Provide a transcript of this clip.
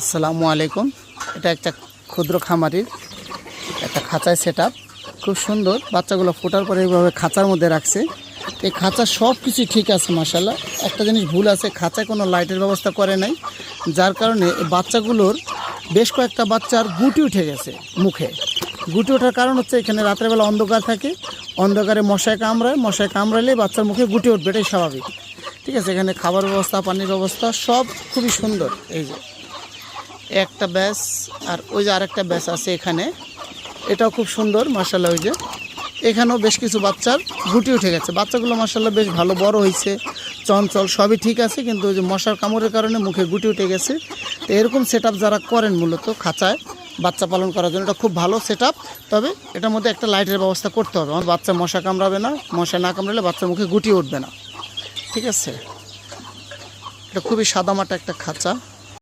আসসালামু আলাইকুম। এটা একটা ক্ষুদ্র খামারির একটা খাঁচায় সেট খুব সুন্দর। বাচ্চাগুলো ফোটার পরে এইভাবে খাঁচার মধ্যে রাখছে। এই খাঁচা সব কিছু ঠিক আছে মাসাল্লাহ একটা জিনিস ভুল আছে, খাঁচায় কোনো লাইটের ব্যবস্থা করে নাই, যার কারণে বাচ্চাগুলোর বেশ কয়েকটা বাচ্চার গুটি উঠে গেছে মুখে। গুটি ওঠার কারণ হচ্ছে এখানে রাত্রেবেলা অন্ধকার থাকে, অন্ধকারে মশায় কামড়ায়, মশায় কামড়ালে বাচ্চার মুখে গুটি উঠবে, এটাই স্বাভাবিক। ঠিক আছে, এখানে খাবার ব্যবস্থা, পানির ব্যবস্থা সব খুবই সুন্দর, এই যে। একটা ব্যাস, আর ওই যে আরেকটা ব্যাস আছে এখানে। এটাও খুব সুন্দর মার্শাল্লাহ ওই যে। এখানেও বেশ কিছু বাচ্চার গুটি উঠে গেছে। বাচ্চাগুলো মার্শাল্লাহ বেশ ভালো, বড় হয়েছে, চঞ্চল, সবই ঠিক আছে, কিন্তু ওই যে মশার কামড়ের কারণে মুখে গুটি উঠে গেছে। তো এরকম সেট যারা করেন মূলত খাঁচায় বাচ্চা পালন করার জন্য, এটা খুব ভালো সেট তবে এটার মধ্যে একটা লাইটের ব্যবস্থা করতে হবে। আমার বাচ্চা মশা কামড়াবে না, মশা না কামড়ালে বাচ্চার মুখে গুটি উঠবে না। ঠিক আছে? এটা খুবই সাদামাটা একটা খাঁচা।